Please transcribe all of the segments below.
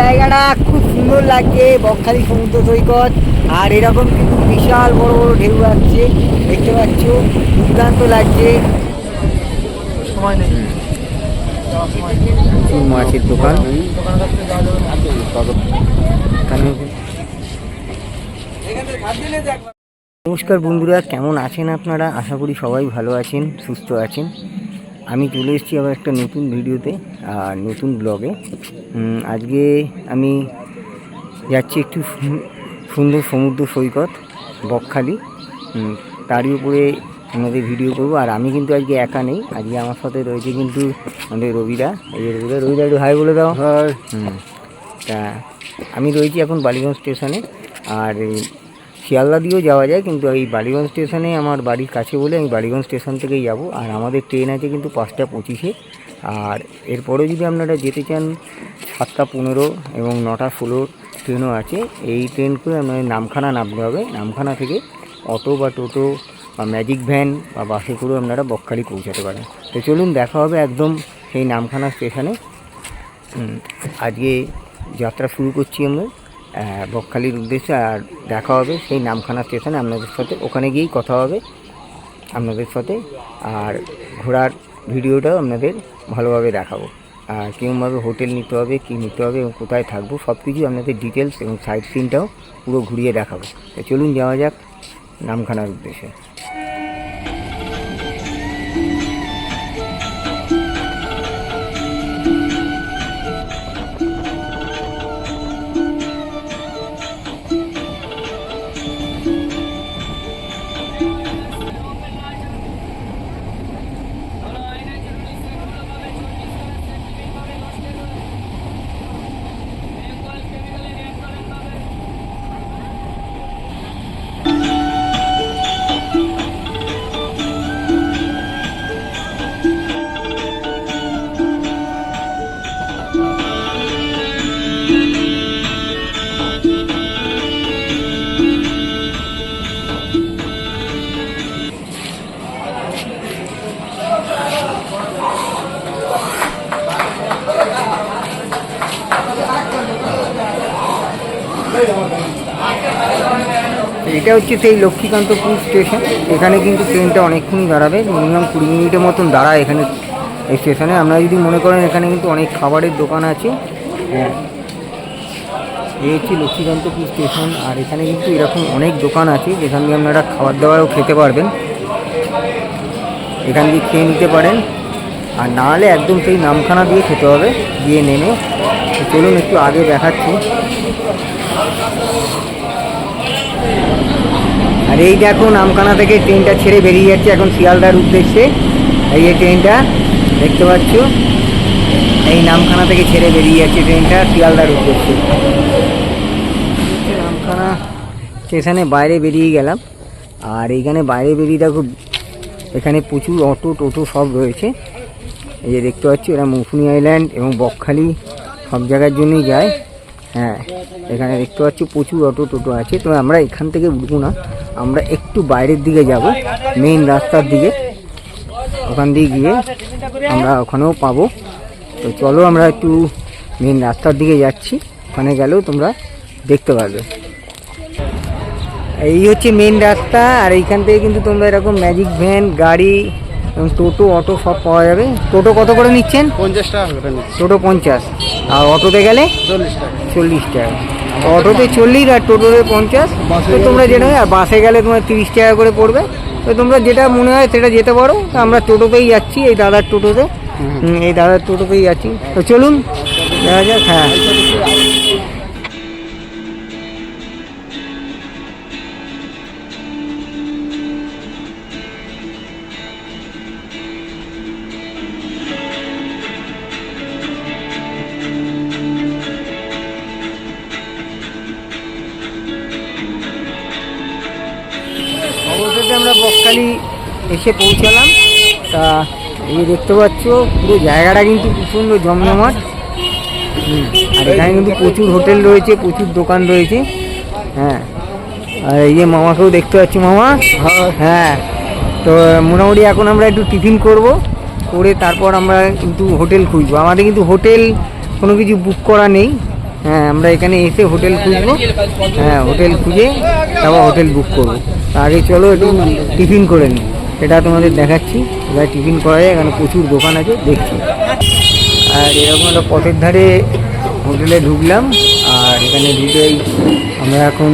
জায়গাটা খুব সুন্দর লাগছে বকখালি সমুদ্র সৈকত আর এরকম কিন্তু বিশাল বড় বড় ঢেউ আসছে দেখতে পাচ্ছ দুর্দান্ত লাগছে। সময় নেই। মাছের দোকান। নমস্কার বন্ধুরা কেমন আছেন আপনারা? আশা করি সবাই ভালো আছেন সুস্থ আছেন। আমি চলে এসেছি আবার একটা নতুন ভিডিওতে আর নতুন ব্লগে। আজকে আমি যাচ্ছি একটু সুন্দর সমুদ্র সৈকত বকখালি। তারই উপরে আমাদের ভিডিও করব আর আমি কিন্তু আজকে একা নেই। আজকে আমার সাথে রয়েছে কিন্তু আমাদের রবিদা। এই যে রবিদা রবিদা একটু হাই বলে দাও। তা আমি রয়েছি এখন বালিগঞ্জ স্টেশনে আর শিয়ালদা দিয়েও যাওয়া যায়, কিন্তু এই বালিগঞ্জ স্টেশনে আমার বাড়ির কাছে বলে আমি বালিগঞ্জ স্টেশন থেকেই যাব। আর আমাদের ট্রেন আছে কিন্তু পাঁচটা পঁচিশে। আর এরপরেও যদি আপনারা যেতে চান, সাতটা পনেরো এবং নটা ষোলোর ট্রেনও আছে। এই ট্রেন করে আপনাদের নামখানা নামতে হবে। নামখানা থেকে অটো বা টোটো বা ম্যাজিক ভ্যান বা বাসে করেও আপনারা বকখালি পৌঁছাতে পারেন। তো চলুন, দেখা হবে একদম সেই নামখানা স্টেশনে। আজকে যাত্রা শুরু করছি আমরা। বকখালির উদ্দেশ্যে আর দেখা হবে সেই নামখানা স্টেশনে আপনাদের সাথে। ওখানে গিয়েই কথা হবে আপনাদের সাথে আর ঘোরার ভিডিওটাও আপনাদের ভালোভাবে দেখাবো। আর কেমনভাবে হোটেল নিতে হবে, কী নিতে হবে এবং কোথায় থাকব সব কিছু আপনাদের ডিটেলস এবং সাইট সিনটাও পুরো ঘুরিয়ে দেখাবো। তো চলুন যাওয়া যাক নামখানার উদ্দেশ্যে। হচ্ছে সেই লক্ষ্মীকান্তপুর স্টেশন। এখানে কিন্তু ট্রেনটা অনেকক্ষণ দাঁড়াবে, মিনিমাম কুড়ি মিনিটের মতন দাঁড়ায় এখানে এই স্টেশনে। আপনারা যদি মনে করেন এখানে কিন্তু অনেক খাবারের দোকান আছে। হ্যাঁ। এই হচ্ছে লক্ষ্মীকান্তপুর স্টেশন, আর এখানে কিন্তু এরকম অনেক দোকান আছে, যেখান দিয়ে আপনারা খাবার দাবারও খেতে পারবেন। এখান দিয়ে খেয়ে নিতে পারেন। আর না হলে একদম সেই নামখানা দিয়ে খেতে হবে, দিয়ে নেমে। চলুন একটু আগে দেখাচ্ছি। আর এই দেখো নামখানা থেকে ট্রেনটা ছেড়ে বেরিয়ে যাচ্ছে এখন শিয়ালদার উদ্দেশ্যে। এই যে ট্রেনটা দেখতে পাচ্ছ? এই নামখানা থেকে ছেড়ে বেরিয়ে যাচ্ছে ট্রেনটা শিয়ালদার উদ্দেশ্যে। নামখানা স্টেশনে বাইরে বেরিয়ে গেলাম। আর এইখানে বাইরে বেরিয়ে দেখো, এখানে প্রচুর অটো, টোটো সব রয়েছে। এই যে দেখতে পাচ্ছি, এরা মৌসুমি আইল্যান্ড এবং বকখালি সব জায়গার জন্যই যায়। হ্যাঁ এখানে দেখতে পাচ্ছি প্রচুর অটো টোটো আছে তো আমরা এখান থেকে উঠবো না। আমরা একটু বাইরের দিকে যাব মেইন রাস্তার দিকে। ওখান দিয়ে গিয়ে আমরা ওখানেও পাবো। তো চলো আমরা একটু মেইন রাস্তার দিকে যাচ্ছি। ওখানে গেলেও তোমরা দেখতে পারবে। এই হচ্ছে মেইন রাস্তা, আর এইখান থেকে কিন্তু তোমরা এরকম ম্যাজিক ভ্যান গাড়ি এবং টোটো অটো সব পাওয়া যাবে। টোটো কত করে নিচ্ছেন? পঞ্চাশ টাকা করে নিচ্ছি। টোটো পঞ্চাশ। আর অটোতে গেলে? চল্লিশ টাকা। চল্লিশ টাকা। অটোতে চল্লিশ আর টোটোতে পঞ্চাশ। বাসে তো তোমরা যেটা হয় আর বাসে গেলে তোমার তিরিশ টাকা করে পড়বে। তো তোমরা যেটা মনে হয় সেটা যেতে পারো। তো আমরা টোটোতেই যাচ্ছি এই দাদার টোটোতে। এই দাদার টোটোতেই যাচ্ছি। তো চলুন দেখা যাক হ্যাঁ। বকখালি এসে পৌঁছালাম। তা এই দেখতে পাচ্ছ, পুরো জায়গাটা কিন্তু সুন্দর জমজমাট। আর এখানে কিন্তু প্রচুর হোটেল রয়েছে, প্রচুর দোকান রয়েছে। হ্যাঁ আর এই যে মামাকেও দেখতে পাচ্ছি মামা। হ্যাঁ তো মোটামুটি এখন আমরা একটু টিফিন করব, করে তারপর আমরা কিন্তু হোটেল খুঁজবো। আমাদের কিন্তু হোটেল কোনো কিছু বুক করা নেই। হ্যাঁ আমরা এখানে এসে হোটেল খুঁজবো। হ্যাঁ হোটেল খুঁজে তারপর হোটেল বুক করব। আগে চলো একটু টিফিন করে নিই। সেটা তোমাদের দেখাচ্ছি। এবার টিফিন করা যায় এখানে প্রচুর দোকান আছে, দেখছি। আর এরকম একটা পথের ধারে হোটেলে ঢুকলাম, আর এখানে ঢুকেই আমরা এখন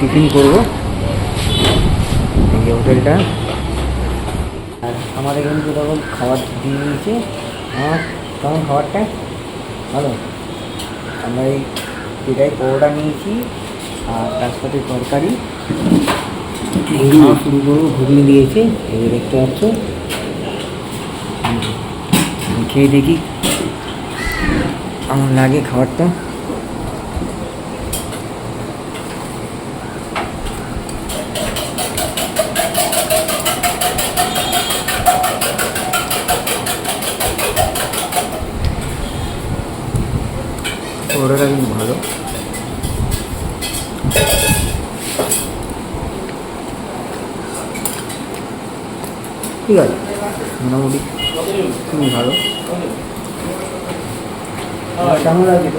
টিফিন করব। এই হোটেলটা। আর আমাদের কিন্তু এরকম খাবার দিয়ে দিয়েছে। আমার কেমন খাবারটা? ভালো। আমরা এই এটাই পরোটা নিয়েছি, আর তার সাথে তরকারি। খাওয়া শুরু করব ঘুগনি দিয়েছে এই যে দেখতে পাচ্ছ। হুম। খেয়ে দেখি। কেমন লাগে খাবারটা? ওটা কিন্তু ভালো। ঠিক আছে। মোটামুটি খুবই ভালো। কেমন লাগে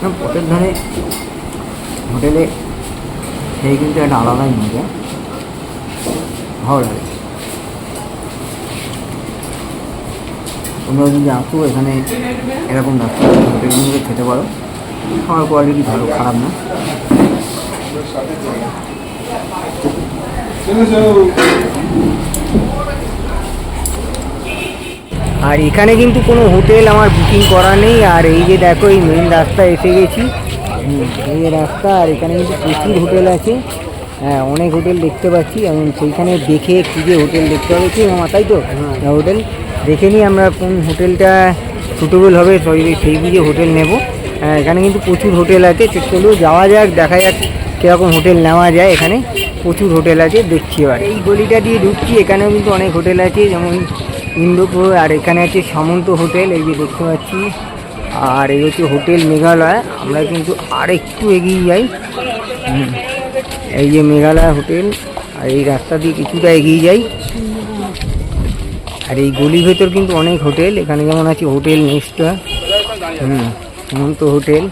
না, পথের ধারে হোটেলে সেই কিন্তু একটা আলাদাই মজা। ভালো লাগে তোমরা যদি আসো এখানে এরকম রাস্তা হোটেলগুলোতে খেতে পারো। খাওয়ার কোয়ালিটি ভালো খারাপ না। আর এখানে কিন্তু কোনো হোটেল আমার বুকিং করা নেই আর এই যে দেখো এই মেন রাস্তা এসে গেছি। এই যে রাস্তা আর এখানে কিন্তু প্রচুর হোটেল আছে। হ্যাঁ অনেক হোটেল দেখতে পাচ্ছি এবং সেইখানে দেখে খুঁজে হোটেল দেখতে হবে কি মামা তাই তো? হোটেল। দেখে নিই আমরা কোন হোটেলটা সুটেবল হবে সেই সেই বুঝে হোটেল নেব। হ্যাঁ, এখানে কিন্তু প্রচুর হোটেল আছে। চলো যাওয়া যাক দেখা যাক কীরকম হোটেল নেওয়া যায়। এখানে প্রচুর হোটেল আছে দেখছি এবার। এই গলিটা দিয়ে ঢুকছি এখানেও কিন্তু অনেক হোটেল আছে যেমন ইন্দ্রপুর আর এখানে আছে সামন্ত হোটেল এই যে দেখতে পাচ্ছি। আর এই হচ্ছে হোটেল মেঘালয় আমরা কিন্তু আর একটু এগিয়ে যাই। এই যে মেঘালয় হোটেল আর এই রাস্তা দিয়ে কিছুটা এগিয়ে যাই। আর এই গলির ভেতর কিন্তু অনেক হোটেল এখানে যেমন আছে হোটেল নেক্সটা। হুম হেমন্ত হোটেল,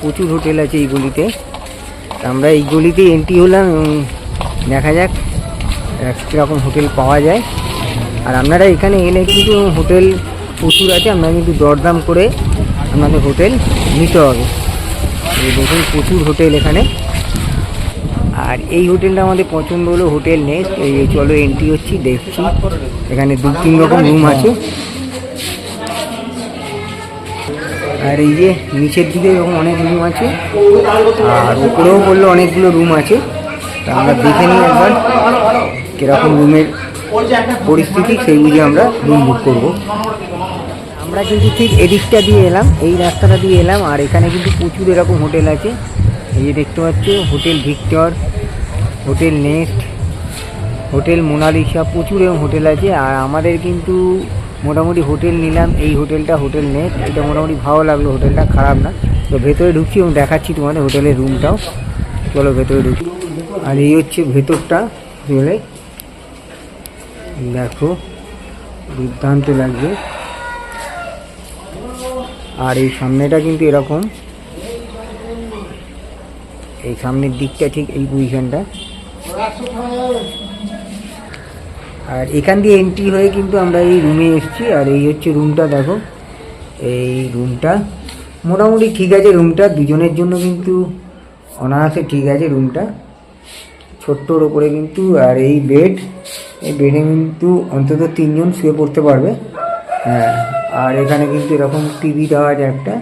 প্রচুর হোটেল আছে এই গলিতে। আমরা এই গলিতে এন্ট্রি হলাম দেখা যাক কীরকম হোটেল পাওয়া যায়। আর আপনারা এখানে এলে কিন্তু হোটেল প্রচুর আছে, আপনারা কিন্তু দরদাম করে আপনাদের হোটেল নিতে হবে। দেখুন, প্রচুর হোটেল এখানে। আর এই হোটেলটা আমাদের পছন্দ হলো হোটেল নেক্সট। এই চলো এন্ট্রি হচ্ছি, দেখছি। এখানে দু তিন রকম রুম আছে। আর এই যে নিচের দিকে এরকম অনেক রুম আছে। আর উপরেও বলল অনেকগুলো রুম আছে। তা আমরা দেখে নিই একবার কীরকম রুমের পরিস্থিতি, সেই বুঝে আমরা রুম বুক করব। আমরা কিন্তু ঠিক এদিকটা দিয়ে এলাম, এই রাস্তাটা দিয়ে এলাম, আর এখানে কিন্তু প্রচুর এরকম হোটেল আছে। এই যে দেখতে পাচ্ছ, hotel Victor, hotel next hotel Monalisa, প্রচুর এরকম হোটেল আছে। আর আমাদের কিন্তু মোটামুটি হোটেল নিলাম, এই হোটেলটা হোটেল নেক্সট এটা মোটামুটি ভালো লাগল, হোটেলটা খারাপ না। তো ভেতরে ঢুকছি এবং দেখাচ্ছি তোমাদের হোটেলের রুমটাও। চলো ভেতরে ঢুকি। আর এই হচ্ছে ভেতরটা চলে দেখো, দুর্দান্ত লাগবে আর এই সামনেটা কিন্তু এরকম। এই সামনের দিকটা ঠিক এই পজিশনটা আর এখান দিয়ে এন্ট্রি হয়ে কিন্তু আমরা এই রুমে এসেছি, আর এই হচ্ছে রুমটা দেখো। এই রুমটা মোটামুটি ঠিক আছে রুমটা দুজনের জন্য কিন্তু অনায়াসে ঠিক আছে রুমটা ছোট্টর ওপরে কিন্তু, আর এই বেড এই বেডে কিন্তু অন্তত তিনজন শুয়ে পড়তে পারবে। হ্যাঁ আর এখানে কিন্তু এরকম টিভি দেওয়া আছে একটা,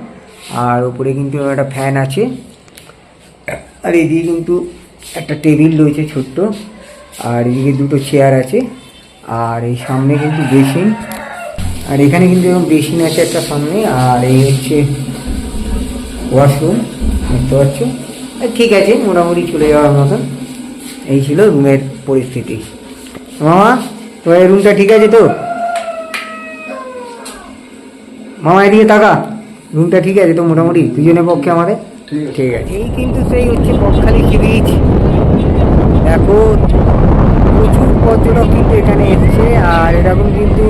আর ওপরে কিন্তু একটা ফ্যান আছে। আর এদিকে কিন্তু একটা টেবিল রয়েছে ছোট্ট, আর এদিকে দুটো চেয়ার আছে। আর এই সামনে কিন্তু বেসিন। আর এখানে কিন্তু এরকম বেসিন আছে একটা সামনে আর এই হচ্ছে ওয়াশরুম দেখতে পাচ্ছ? ঠিক আছে মোটামুটি চলে যাওয়ার মতন। এই ছিল রুমের পরিস্থিতি। মামা তোমার এই রুমটা ঠিক আছে তো? মামা এদিকে টাকা রুমটা ঠিক আছে তো মোটামুটি? দুজনের পক্ষে আমাদের? ঠিক আছে। এই কিন্তু সেই হচ্ছে বকখালি সি বিচ দেখো পর্যটক কিন্তু এখানে এসছে। আর এরকম কিন্তু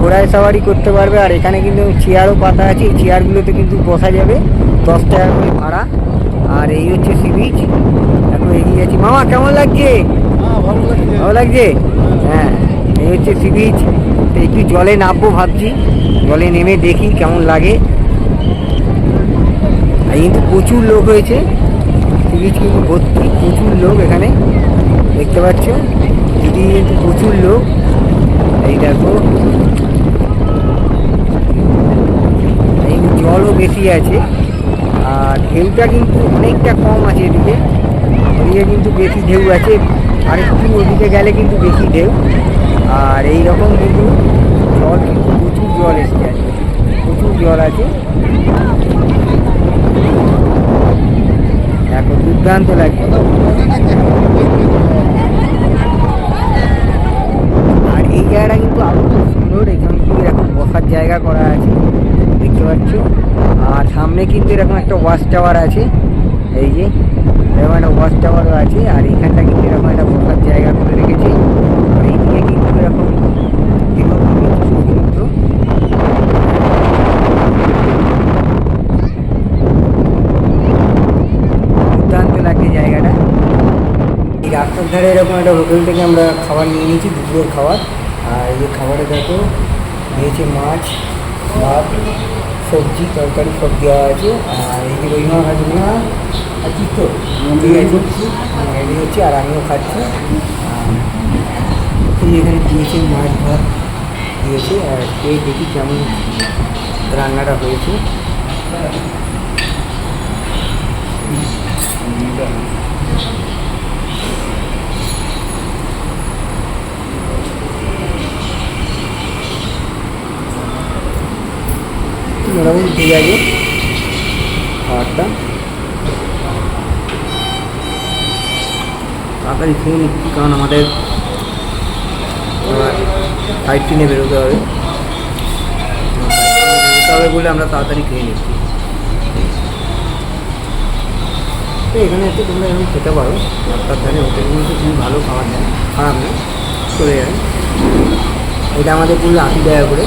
ঘোড়ায় সাওয়ারি করতে পারবে। আর এখানে কিন্তু চেয়ারও পাতা আছে। এই চেয়ারগুলোতে কিন্তু বসা যাবে। দশ টাকা করে ভাড়া। আর এই হচ্ছে সি বিচ। এখন এগিয়ে যাচ্ছি। মামা কেমন লাগছে? হ্যাঁ ভালো লাগছে। ভালো লাগছে? হ্যাঁ এই হচ্ছে সি বিচ। তো একটু জলে নামবো ভাবছি। জলে নেমে দেখি কেমন লাগে। আর কিন্তু প্রচুর লোক হয়েছে। সি বিচ কিন্তু ভর্তি। প্রচুর লোক এখানে। দেখতে পাচ্ছ? দিদি প্রচুর লোক। এই দেখো। এই জলও বেশি আছে। আর ঢেউটা কিন্তু অনেকটা কম আছে এদিকে। ওদিকে কিন্তু বেশি ঢেউ আছে। আর একটু ওদিকে গেলে কিন্তু বেশি ঢেউ। আর এই রকম কিন্তু জল কিন্তু প্রচুর জল এসছে আছে প্রচুর জল আছে। দেখো, দুর্দান্ত লাগছে আর এই জায়গাটা কিন্তু আরও খুব সুন্দর এখানে কিন্তু এরকম বসার জায়গা করা আছে দেখতে পাচ্ছ আর সামনে কিন্তু এরকম একটা ওয়াচ টাওয়ার আছে। এই যে, এরকম একটা ওয়াচ টাওয়ারও আছে, আর এখানটা কিন্তু এরকম একটা বসার জায়গা করে রেখেছে। এইদিকে কিন্তু এরকম কিন্তু দুর্দান্ত লাগছে জায়গাটা। এই রাস্তার ধারে এরকম একটা হোটেল থেকে আমরা খাবার নিয়ে নিয়েছি, দুপুরের খাবার। আর এই যে খাবারে দেখো, দিয়েছে মাছ, ভাত সবজি তরকারি সব দেওয়া আছে। আর এই যে রহিমা হাজমা আছি তো ঠিক। আছে রেডি হচ্ছে আর আমিও খাচ্ছি। আর এখানে দিয়েছে মাছ ভাত দিয়েছে। আর খেয়ে দেখি কেমন রান্নাটা হয়েছে। মোটামুটি ঠিক আছে খাবারটা। তাড়াতাড়ি খেয়ে নিচ্ছি কারণ আমাদের সাইড কিনে বেরোতে হবে। বেরোতে হবে বলে আমরা তাড়াতাড়ি খেয়ে নিচ্ছি। তো এখানে এসে তোমরা এরকম খেতে পারো। রাস্তার ধারে হোটেলগুলোতে খুবই ভালো খাবার দেয়। খারাপ না, চলে যাবে। এটা আমাদের পুরো আশি টাকা করে।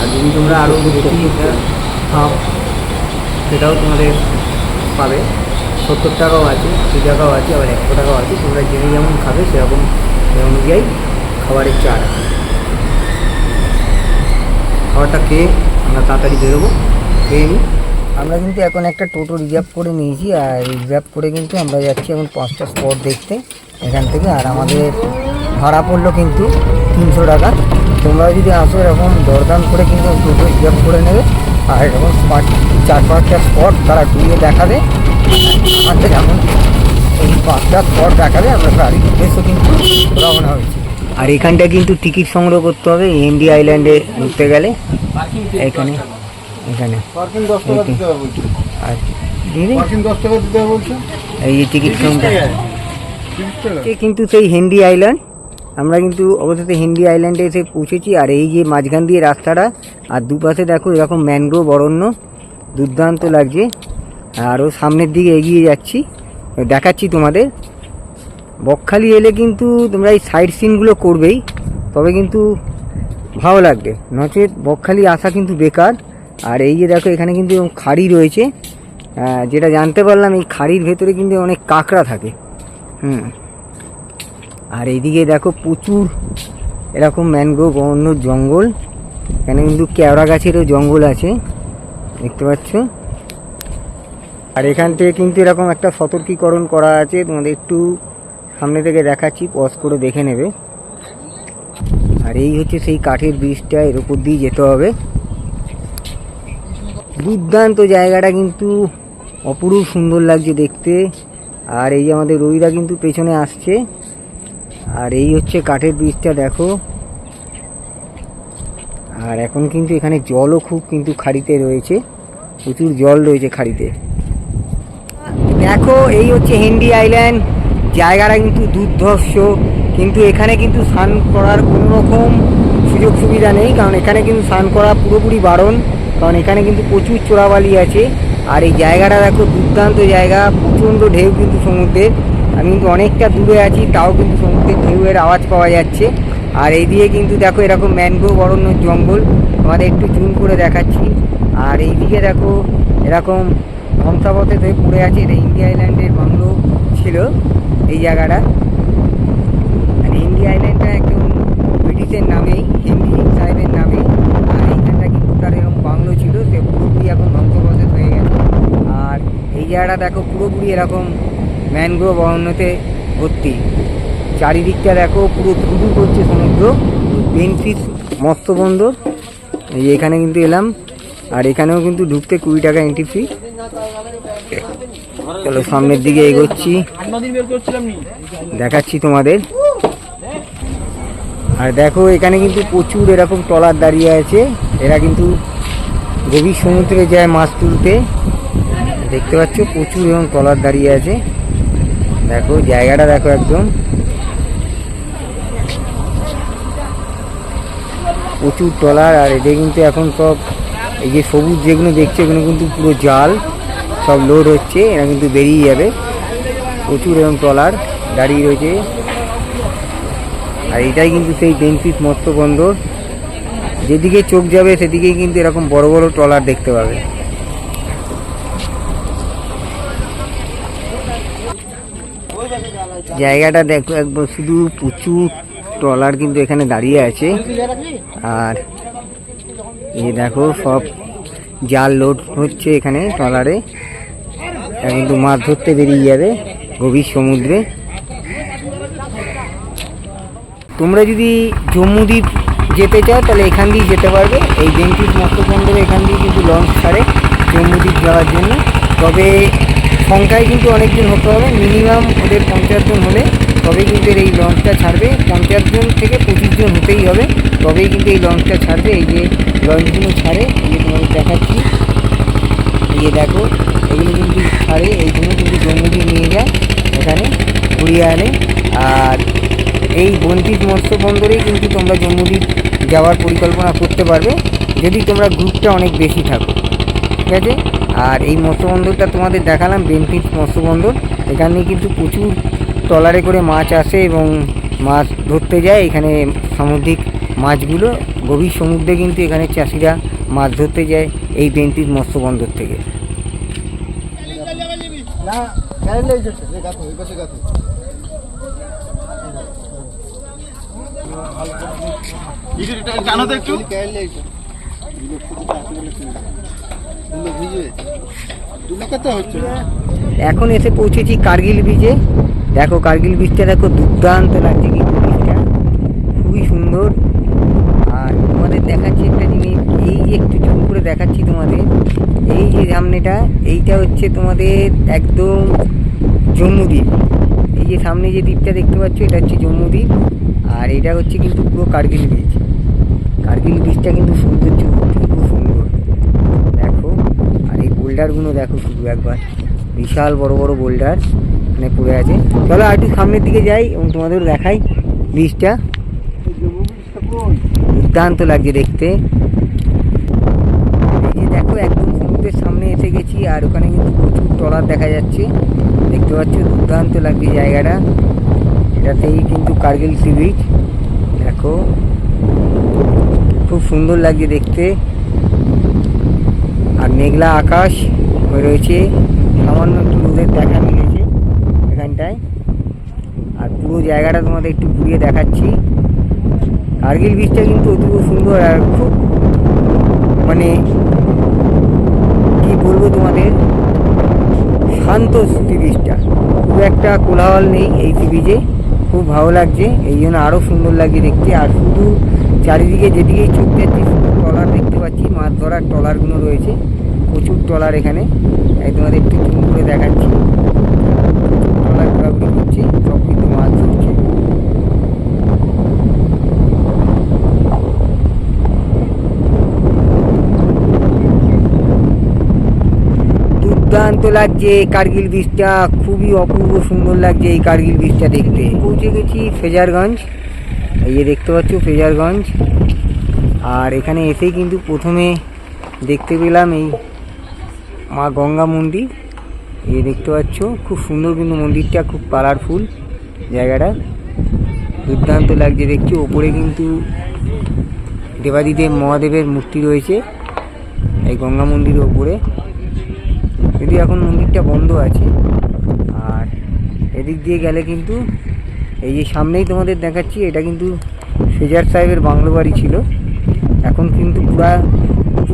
আর যদি তোমরা আরও বেশি খাও, সেটাও তোমাদের পাবে। সত্তর টাকাও আছে আশি টাকাও আছে, আবার একশো টাকাও আছে। তোমরা জেনে যেমন খাবে, সেরকম অনুযায়ী খাবারের চার। খাবারটা খেয়ে আমরা তাড়াতাড়ি বেরোবো, খেয়ে নিই আমরা কিন্তু এখন একটা টোটো রিজার্ভ করে নিয়েছি, আর রিজার্ভ করে কিন্তু আমরা যাচ্ছি এখন পাঁচটা স্পট দেখতে, এখান থেকে। আর আমাদের ভাড়া পড়ল কিন্তু তিনশো টাকা। তোমরা যদি আসো এরকম দরদাম করে কিন্তু টোটো রিজার্ভ করে নেবে আর এরকম স্পট চার পাঁচটা স্পট তারা ঘুরিয়ে দেখাবে আমাদের এখন এই পাঁচটা স্পট দেখাবে আমরা গাড়ির উদ্দেশ্য কিন্তু রওনা হয়েছি। আর এখানটা কিন্তু টিকিট সংগ্রহ করতে হবে এনডি আইল্যান্ডে ঘুরতে গেলে। এখানে এখানে। আর এই যে টিকিট কিন্তু সেই হেন্ডি আইল্যান্ড আমরা কিন্তু অবশেষে হেন্ডি আইল্যান্ডে এসে পৌঁছেছি আর এই যে মাঝখান দিয়ে রাস্তাটা, আর দুপাশে দেখো এরকম ম্যানগ্রোভ অরণ্য, দুর্দান্ত লাগছে। আরও সামনের দিকে এগিয়ে যাচ্ছি, দেখাচ্ছি তোমাদের। বকখালি এলে কিন্তু তোমরা এই সাইড সিনগুলো করবেই, তবে কিন্তু ভালো লাগবে। নচেত বকখালি আসা কিন্তু বেকার। আর এই যে দেখো এখানে কিন্তু খাড়ি রয়েছে। যেটা জানতে পারলাম এই খাড়ির ভেতরে কিন্তু অনেক কাঁকড়া থাকে। হুম। আর এইদিকে দেখো প্রচুর এরকম ম্যানগ্রোভ অন্য জঙ্গল। এখানে কিন্তু কেওড়া গাছেরও জঙ্গল আছে, দেখতে পাচ্ছ? আর এখান থেকে কিন্তু এরকম একটা সতর্কীকরণ করা আছে, তোমাদের একটু সামনে থেকে দেখাচ্ছি পজ করে দেখে নেবে। আর এই হচ্ছে সেই কাঠের ব্রিজটা এর উপর দিয়ে যেতে হবে। দুর্দান্ত জায়গাটা কিন্তু অপরূপ সুন্দর লাগছে দেখতে। আর এই যে আমাদের রবিদা কিন্তু পেছনে আসছে। আর এই হচ্ছে কাঠের ব্রিজটা দেখো। আর এখন কিন্তু এখানে জলও খুব কিন্তু খাড়িতে রয়েছে। প্রচুর জল রয়েছে খাড়িতে। দেখো, এই হচ্ছে হেন্ডি আইল্যান্ড। জায়গাটা কিন্তু দুর্ধর্ষ। কিন্তু এখানে কিন্তু স্নান করার কোনো রকম সুযোগ সুবিধা নেই, কারণ এখানে কিন্তু স্নান করা পুরোপুরি বারণ। কারণ এখানে কিন্তু প্রচুর চোরাবালি আছে। আর এই জায়গাটা দেখো, দুর্দান্ত জায়গা। প্রচণ্ড ঢেউ কিন্তু সমুদ্রের। আমি কিন্তু অনেকটা দূরে আছি, তাও কিন্তু সমুদ্রের ঢেউয়ের আওয়াজ পাওয়া যাচ্ছে। আর এইদিকে কিন্তু দেখো এরকম ম্যানগ্রোভ অরণ্য জঙ্গল, তোমাদের একটু জুম করে দেখাচ্ছি। আর এইদিকে দেখো এরকম ধ্বংসাবতে হয়ে পড়ে আছে, এটা ইন্ডিয়া আইল্যান্ডের বাংলো ছিল এই জায়গাটা। আর ইন্ডিয়া আইল্যান্ডটা একদম ব্রিটিশের নামেই হেনরি সিং সাহেবের নামে আর এইখানটা কিন্তু তার এরকম বাংলো ছিল, সে পুরোপুরি এখন ধ্বংসবশেষ হয়ে গেছে। আর এই জায়গাটা দেখো পুরোপুরি এরকম ম্যানগ্রোভ অরণ্যতে ভর্তি। চারিদিকটা দেখো পুরো ধুধু করছে সমুদ্র। বেনফিস, মস্ত বন্দর। এখানে কিন্তু এলাম। আর এখানেও কিন্তু ঢুকতে কুড়ি টাকা এন্ট্রি ফি চলো সামনের দিকে এগোচ্ছি। দেখাচ্ছি তোমাদের। আর দেখো এখানে কিন্তু প্রচুর এরকম ট্রলার দাঁড়িয়ে আছে। এরা কিন্তু গভীর সমুদ্রে যায় মাছ তুলতে। দেখতে পাচ্ছ প্রচুর এরকম ট্রলার দাঁড়িয়ে আছে। দেখো, জায়গাটা দেখো একদম। প্রচুর ট্রলার আর এদের কিন্তু এখন সব এই যে সবুজ যেগুলো দেখছে, এগুলো কিন্তু পুরো জাল, সব লোড হচ্ছে, এরা কিন্তু বেরিয়ে যাবে। প্রচুর এরকম ট্রলার দাঁড়িয়ে রয়েছে। আর এটাই কিন্তু সেই বেনফিট মৎস্য বন্দর। যেদিকে চোখ যাবে, সেদিকেই কিন্তু এরকম বড় বড় ট্রলার দেখতে পাবে। জায়গাটা দেখো একবার শুধু প্রচুর ট্রলার কিন্তু এখানে দাঁড়িয়ে আছে। আর এই দেখো সব জাল লোড হচ্ছে এখানে ট্রলারে। কিন্তু মাছ ধরতে বেরিয়ে যাবে গভীর সমুদ্রে। তোমরা যদি জম্মুদ্বীপ যেতে চাও তাহলে এখান দিয়ে যেতে পারবে। এই বেঙ্কিস মৎস্য বন্দরে এখান দিয়ে কিন্তু লঞ্চ ছাড়ে জম্মুদ্বীপ যাওয়ার জন্য। তবে সংখ্যায় কিন্তু অনেকজন হতে হবে। মিনিমাম ওদের পঞ্চাশ জন হলে তবে কিন্তু এই লঞ্চটা ছাড়বে। পঞ্চাশ জন থেকে পঁচিশ জন হতেই হবে। তবেই কিন্তু এই লঞ্চটা ছাড়বে। এই যে লঞ্চগুলো ছাড়ে, এই তোমাদের দেখাচ্ছি। এই দেখো, এগুলো কিন্তু ছাড়ে। এইগুলো কিন্তু জম্মুদ্বীপ নিয়ে যায় এখানে, ঘুরিয়ে আনে। আর এই বন্টিত মৎস্য বন্দরেই কিন্তু তোমরা জম্মুদ্বীপ যাওয়ার পরিকল্পনা করতে পারবে, যদি তোমরা গ্রুপটা অনেক বেশি থাকো। ঠিক আছে? আর এই মৎস্য বন্দরটা তোমাদের দেখালাম বেনফিট মৎস্য বন্দর এখানে কিন্তু প্রচুর ট্রলারে করে মাছ আসে এবং মাছ ধরতে যায়। এখানে সামুদ্রিক মাছগুলো, গভীর সমুদ্রে কিন্তু এখানে চাষিরা মাছ ধরতে যায় এই বেনফিট মৎস্য বন্দর থেকে জানো তো একটু। এখন এসে পৌঁছেছি কার্গিল বিচে দেখো কার্গিল ব্রিজটা দেখো দুর্দান্ত লাগছে কিন্তু ব্রিজটা খুবই সুন্দর। আর তোমাদের দেখাচ্ছি একটা জিনিস, এই যে একটু জুম করে দেখাচ্ছি তোমাদের, এই যে সামনেটা, এইটা হচ্ছে তোমাদের একদম জম্মুদ্বীপ এই যে সামনে যে দ্বীপটা দেখতে পাচ্ছ, এটা হচ্ছে জম্মুদ্বীপ আর এটা হচ্ছে কিন্তু পুরো কার্গিল ব্রিজ কার্গিল ব্রিজটা কিন্তু সৌন্দর্য খুব সুন্দর দেখো আর এই বোল্ডারগুলো দেখো শুধু একবার। বিশাল বড় বড় বোল্ডার এখানে পড়ে আছে। চলো আর একটু সামনের দিকে যাই এবং তোমাদের দেখাই বীজটা দুর্দান্ত লাগছে দেখতে। দেখো, একদম সমুদ্রের সামনে এসে গেছি আর ওখানে কিন্তু প্রচুর ট্রলার দেখা যাচ্ছে। দেখতে পাচ্ছ, দুর্দান্ত লাগছে জায়গাটা। এটাতেই কিন্তু কার্গিল সি বিচ। দেখো, খুব সুন্দর লাগছে দেখতে। আর মেঘলা আকাশ হয়ে রয়েছে। সামান্য একটু রোদের দেখা মিলেছে এখানটায়। আর পুরো জায়গাটা তোমাদের একটু ঘুরিয়ে দেখাচ্ছি। কার্গিল বিচটা কিন্তু অতীব সুন্দর আর খুব মানে কি বলব তোমাদের? শান্ত সি বিচটা খুব একটা কোলাহল নেই এই সি বিচে খুব ভালো লাগছে। এই জন্য আরও সুন্দর লাগছে দেখতে। আর শুধু চারিদিকে যেদিকেই চোখ যাচ্ছে, শুধু ট্রলার দেখতে পাচ্ছি। মাছ ধরার ট্রলারগুলো রয়েছে। প্রচুর ট্রলার এখানে। এই তোমাদের একটু জুম করে দেখাচ্ছি। ট্রলার ঘোরাঘুরি করছে সব কিন্তু মাছ ধরছে। দুর্দান্ত লাগছে কার্গিল বীজটা খুবই অপূর্ব সুন্দর লাগছে এই কার্গিল বীজটা দেখতে। পৌঁছে গেছি ফেজারগঞ্জ। এই দেখতে পাচ্ছ ফেজারগঞ্জ। আর এখানে এসেই কিন্তু প্রথমে দেখতে পেলাম এই মা গঙ্গা মন্দির, এই দেখতে পাচ্ছ, খুব সুন্দর কিন্তু মন্দিরটা, খুব কালারফুল জায়গাটা। দুর্দান্ত লাগছে দেখছি, ওপরে কিন্তু দেবাদিদেব মহাদেবের মূর্তি রয়েছে, এই গঙ্গা মন্দিরের ওপরে। যদি এখন মন্দিরটা বন্ধ আছে, আর এদিক দিয়ে গেলে কিন্তু এই যে সামনেই তোমাদের দেখাচ্ছি, এটা কিন্তু সেজার সাহেবের বাংলো বাড়ি ছিল। এখন কিন্তু পুরা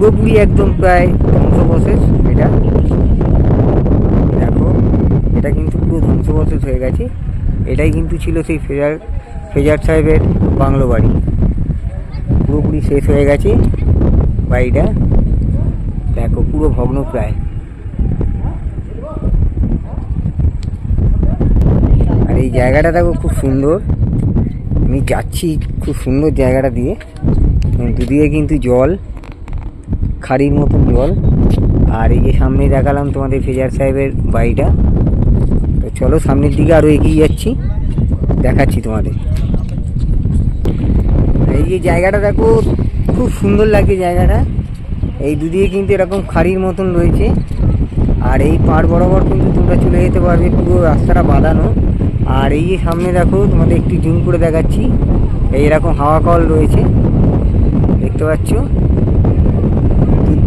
পুরোপুরি একদম প্রায় ধ্বংসবশেষ, এটা। দেখো, এটা কিন্তু পুরো ধ্বংসবশেষ হয়ে গেছে। এটাই কিন্তু ছিল সেই ফেজার ফেজার সাহেবের বাংলো বাড়ি। পুরোপুরি শেষ হয়ে গেছে বাড়িটা। দেখো, পুরো ভগ্ন প্রায়। আর এই জায়গাটা দেখো খুব সুন্দর। আমি যাচ্ছি খুব সুন্দর জায়গাটা দিয়ে। দুদিকে কিন্তু জল। খাড়ির মতন জল। আর এই যে সামনে দেখালাম তোমাদের ফেজার সাহেবের বাড়িটা। তো চলো সামনের দিকে আরও এগিয়ে যাচ্ছি, দেখাচ্ছি তোমাদের। এই যে জায়গাটা দেখো, খুব সুন্দর লাগে জায়গাটা। এই দুদিকে কিন্তু এরকম খাড়ির মতন রয়েছে। আর এই পাড় বরাবর কিন্তু তোমরা চলে যেতে পারবে, পুরো রাস্তাটা বাঁধানো। আর এই যে সামনে দেখো, তোমাদের একটু জুম করে দেখাচ্ছি। এই এরকম হাওয়া কল রয়েছে, দেখতে পাচ্ছ?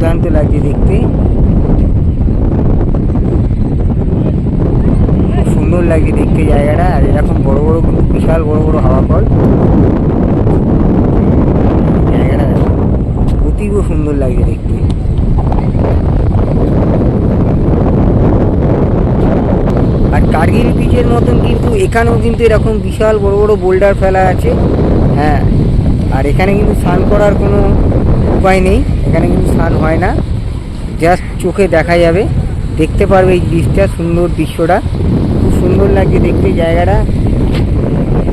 দুর্দান্ত লাগছে দেখতে। সুন্দর লাগছে দেখতে জায়গাটা, আর এরকম বড় বড় কিন্তু বিশাল বড় বড় হাওয়া কল জায়গাটা অতীব সুন্দর লাগছে দেখতে। আর কার্গিল বিচের মতন কিন্তু এখানেও কিন্তু এরকম বিশাল বড় বড় বোল্ডার ফেলা আছে। হ্যাঁ আর এখানে কিন্তু স্নান করার কোনো উপায় নেই, এখানে কিন্তু স্নান হয় না। জাস্ট চোখে দেখা যাবে। দেখতে পারবে এই দৃশ্যটা সুন্দর দৃশ্যটা। খুব সুন্দর লাগছে দেখতে জায়গাটা।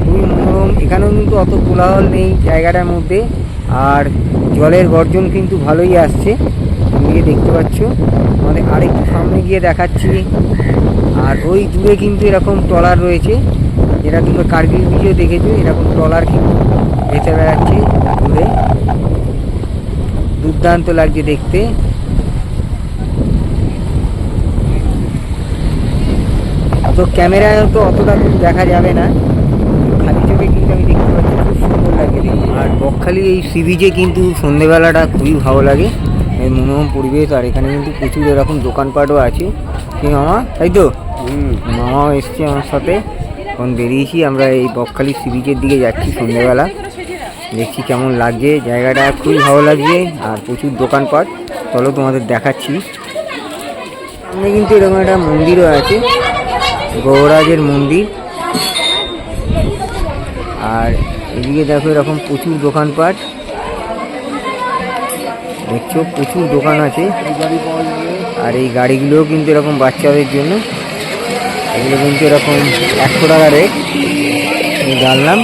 খুবই মনোরম। এখানেও কিন্তু অত কোলাহল নেই জায়গাটার মধ্যে। আর জলের গর্জন কিন্তু ভালোই আসছে। এদিকে দেখতে পাচ্ছ। আমাদের আরেকটু সামনে গিয়ে দেখাচ্ছি। আর ওই দূরে কিন্তু এরকম ট্রলার রয়েছে। যেটা তোমরা কার্গিল ভিডিও দেখেছ, এরকম ট্রলার কিন্তু ভেসে বেড়াচ্ছে। দূরে। দুর্দান্ত লাগছে দেখতে। তো ক্যামেরায় তো অতটা দেখা যাবে না। খালি চোখে কিন্তু আমি দেখতে পাচ্ছি খুব সুন্দর লাগে আর বকখালি এই সি বিচে কিন্তু সন্ধেবেলাটা খুবই ভালো লাগে। এই মনোরম পরিবেশ আর এখানে কিন্তু প্রচুর এরকম দোকানপাটও আছে। কি মামা? তাই তো? মামাও এসছে আমার সাথে। এখন বেরিয়েছি আমরা এই বকখালি সি বিচের দিকে যাচ্ছি সন্ধেবেলা। দেখছি কেমন লাগছে জায়গাটা খুবই ভালো লাগছে আর প্রচুর দোকানপাট। চলো তোমাদের দেখাচ্ছি। সামনে কিন্তু এরকম একটা মন্দিরও আছে, গৌরাজের মন্দির। আর এদিকে দেখো এরকম প্রচুর দোকানপাট। দেখছ, প্রচুর দোকান আছে। আর এই গাড়িগুলোও কিন্তু এরকম বাচ্চাদের জন্য। এগুলো কিন্তু এরকম একশো টাকা রেট জানলাম।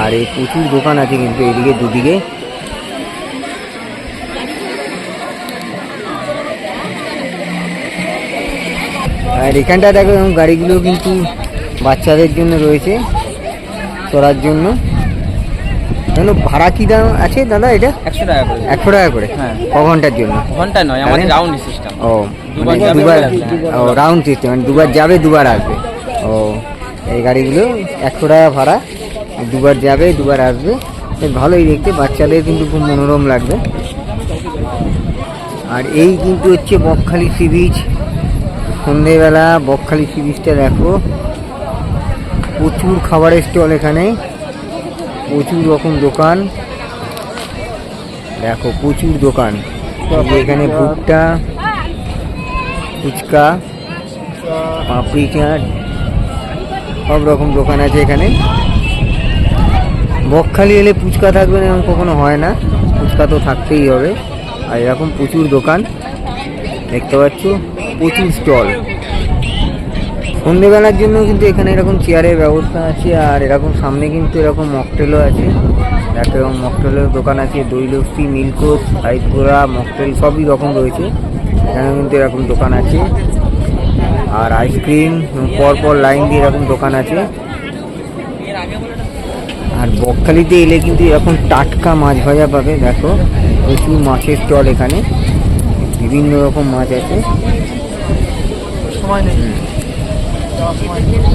আর এই প্রচুর দোকান আছে কিন্তু এদিকে দুদিকে। আর এখানটা দেখো এরকম গাড়িগুলো কিন্তু বাচ্চাদের জন্য রয়েছে চড়ার জন্য। কেন ভাড়া কি দাম আছে দাদা এটা? একশো টাকা করে। একশো টাকা করে? হ্যাঁ। ক ঘণ্টার জন্য? ঘণ্টা নয় আমাদের রাউন্ড সিস্টেম ও দুবার মানে ও রাউন্ড সিস্টেম মানে দুবার যাবে দুবার আসবে। ও এই গাড়িগুলো একশো টাকা ভাড়া। দুবার যাবে, দুবার আসবে। ভালোই দেখতে, বাচ্চাদের কিন্তু খুব মনোরম লাগবে। আর এই কিন্তু হচ্ছে বকখালি সি বিচ। সন্ধেবেলা বকখালি সি বিচটা দেখো। প্রচুর খাবারের স্টল এখানে। প্রচুর রকম দোকান। দেখো, প্রচুর দোকান। এখানে ভুট্টা, ফুচকা, পাপড়ি চাট, সব রকম দোকান আছে এখানে। বকখালি এলে ফুচকা থাকবে না এরকম কখনো হয় না। ফুচকা তো থাকতেই হবে। আর এরকম প্রচুর দোকান। দেখতে পাচ্ছ, প্রচুর স্টল। সন্ধেবেলার জন্য কিন্তু এখানে এরকম চেয়ারের ব্যবস্থা আছে, আর এরকম সামনে কিন্তু এরকম মকটেলও আছে। দেখো এরকম মকটেলের দোকান আছে দই লস্যি মিল্কোস সাইদপুরা মকটেল সবই রকম রয়েছে। এখানে কিন্তু এরকম দোকান আছে। আর আইসক্রিম পর পর লাইন দিয়ে এরকম দোকান আছে। আর বকখালিতে এলে কিন্তু এরকম টাটকা মাছ ভাজা পাবে দেখো। প্রচুর মাছের স্টল এখানে। বিভিন্ন রকম মাছ আছে।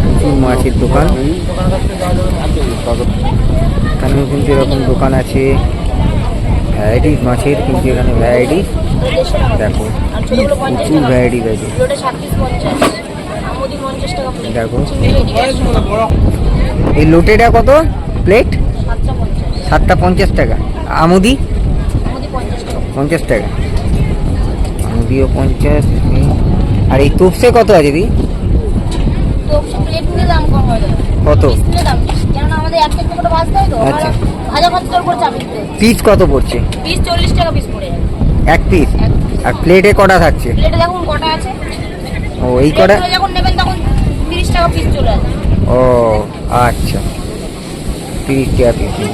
প্রচুর মাছের দোকান। এখানেও কিন্তু এরকম দোকান আছে। ভ্যারাইটিস মাছের কিন্তু এখানে ভ্যারাইটিস দেখো প্রচুর ভ্যারাইটিস আছে। দেখো। এই লোটেটা কত? প্লেট? সাতটা পঞ্চাশ টাকা। আমুদি? পঞ্চাশ টাকা। আমুদিও পঞ্চাশ আর এই তোপসে কত আছে দি কত? পিস আচ্ছা। পিস কত পড়ছে? এক পিস আর প্লেটে কটা থাকছে? ও এই কটা যখন নেবেন তখন তিরিশ টাকা পিস চলে আসবে। ও আচ্ছা। তিরিশ টাকা পিস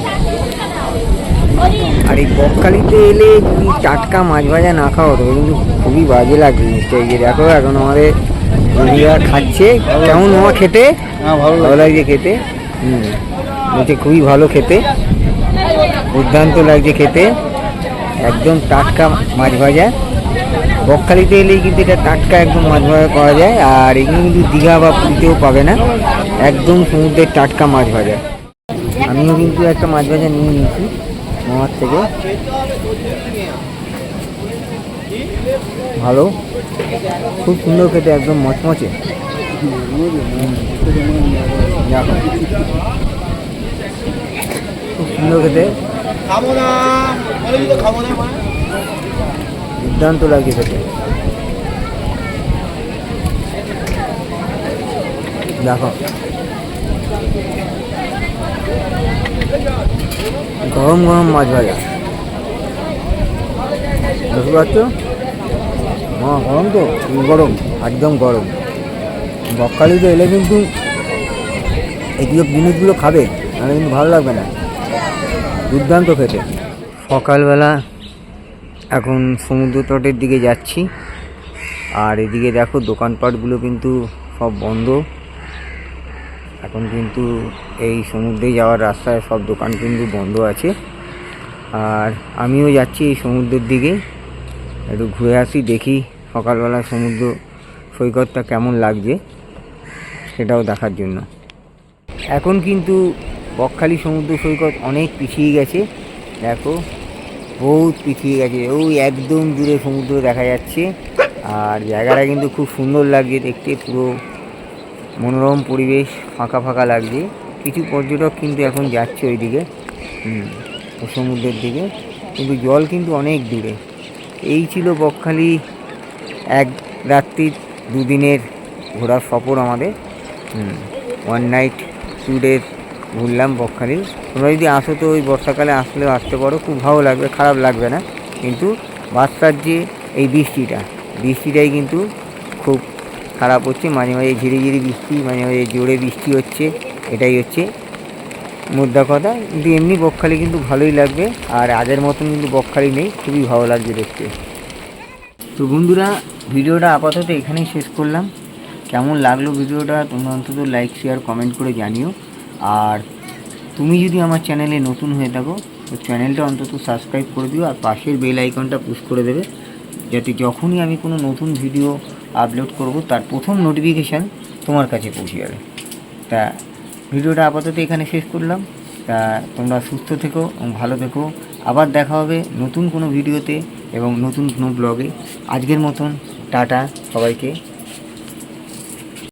আর এই বকখালিতে এলে যদি টাটকা মাছ ভাজা না খাওয়া তবে কিন্তু খুবই বাজে লাগবে জিনিসটা। এই যে দেখো এখন আমাদের বন্ধুরা খাচ্ছে। কেমন হওয়া খেতে? হ্যাঁ ভালো ভালো লাগছে খেতে? হুম বলছে খুবই ভালো খেতে। দুর্দান্ত লাগছে খেতে। একদম টাটকা মাছ ভাজা। বকখালিতে এলেই কিন্তু এটা টাটকা একদম মাছ ভাজা পাওয়া যায়। আর এগুলো কিন্তু দীঘা বা পুরীতেও পাবে না। একদম সমুদ্রের টাটকা মাছ ভাজা। আমিও কিন্তু একটা মাছ ভাজা নিয়ে নিয়েছি মামার থেকে। ভালো। খুব সুন্দর খেতে একদম মচমচে। খুব সুন্দর খেতে। খাব না। বলে দিলে খাব না মা। দুর্দান্ত লাগে খেতে। দেখো। গরম গরম মাছ ভাজা। বুঝতে পারছ মা, গরম তো গরম, একদম গরম। বকখালিতে এলে কিন্তু এইগুলো জিনিসগুলো খাবে, নাহলে কিন্তু ভালো লাগবে না। দুর্দান্ত খেতে। সকালবেলা এখন সমুদ্র তটের দিকে যাচ্ছি। আর এদিকে দেখো দোকানপাটগুলো কিন্তু সব বন্ধ। এখন কিন্তু এই সমুদ্রে যাওয়ার রাস্তায় সব দোকান কিন্তু বন্ধ আছে। আর আমিও যাচ্ছি এই সমুদ্রের দিকে। একটু ঘুরে আসি, দেখি সকালবেলা সমুদ্র সৈকতটা কেমন লাগছে, সেটাও দেখার জন্য। এখন কিন্তু বকখালি সমুদ্র সৈকত অনেক পিছিয়ে গেছে। দেখো, বহুত পিছিয়ে গেছে, ওই একদম দূরে সমুদ্র দেখা যাচ্ছে। আর জায়গাটা কিন্তু খুব সুন্দর লাগছে দেখতে, পুরো মনোরম পরিবেশ ফাঁকা ফাঁকা লাগছে। কিছু পর্যটক কিন্তু এখন যাচ্ছে ওইদিকে হুম, সমুদ্রের দিকে। কিন্তু জল কিন্তু অনেক দূরে। এই ছিল বকখালি এক রাত্রির দুদিনের ঘোরার সফর আমাদের। ওয়ান নাইট টু ডেজ ঘুরলাম বকখালি। তোমরা যদি আসো তো ওই বর্ষাকালে আসলেও আসতে পারো খুব ভালো লাগবে খারাপ লাগবে না। কিন্তু বাচ্চার যে এই বৃষ্টিটা বৃষ্টিটাই কিন্তু খুব খারাপ হচ্ছে, মাঝে মাঝে ঝিরি ঝিরি বৃষ্টি, মাঝে মাঝে জোরে বৃষ্টি হচ্ছে, এটাই হচ্ছে মুদ্রা কথা। কিন্তু এমনি বকখালি কিন্তু ভালোই লাগবে, আর আগের মতন কিন্তু বকখালি নেই, খুবই ভালো লাগছে দেখতে। তো বন্ধুরা, ভিডিওটা আপাতত এখানেই শেষ করলাম। কেমন লাগল ভিডিওটা, তোমরা অন্তত লাইক শেয়ার কমেন্ট করে জানিও। আর তুমি যদি আমার চ্যানেলে নতুন হয়ে থাকো, তো চ্যানেলটা অন্তত সাবস্ক্রাইব করে দিও, আর পাশের বেল আইকনটা পুশ করে দেবে, যাতে যখনই আমি কোনো নতুন ভিডিও আপলোড করব, তার প্রথম নোটিফিকেশান তোমার কাছে পৌঁছে যাবে। তা ভিডিওটা আপাতত এখানে শেষ করলাম। তা তোমরা সুস্থ থেকো এবং ভালো থেকো। আবার দেখা হবে নতুন কোনো ভিডিওতে এবং নতুন কোনো ব্লগে আজকের মতন, টাটা, সবাইকে।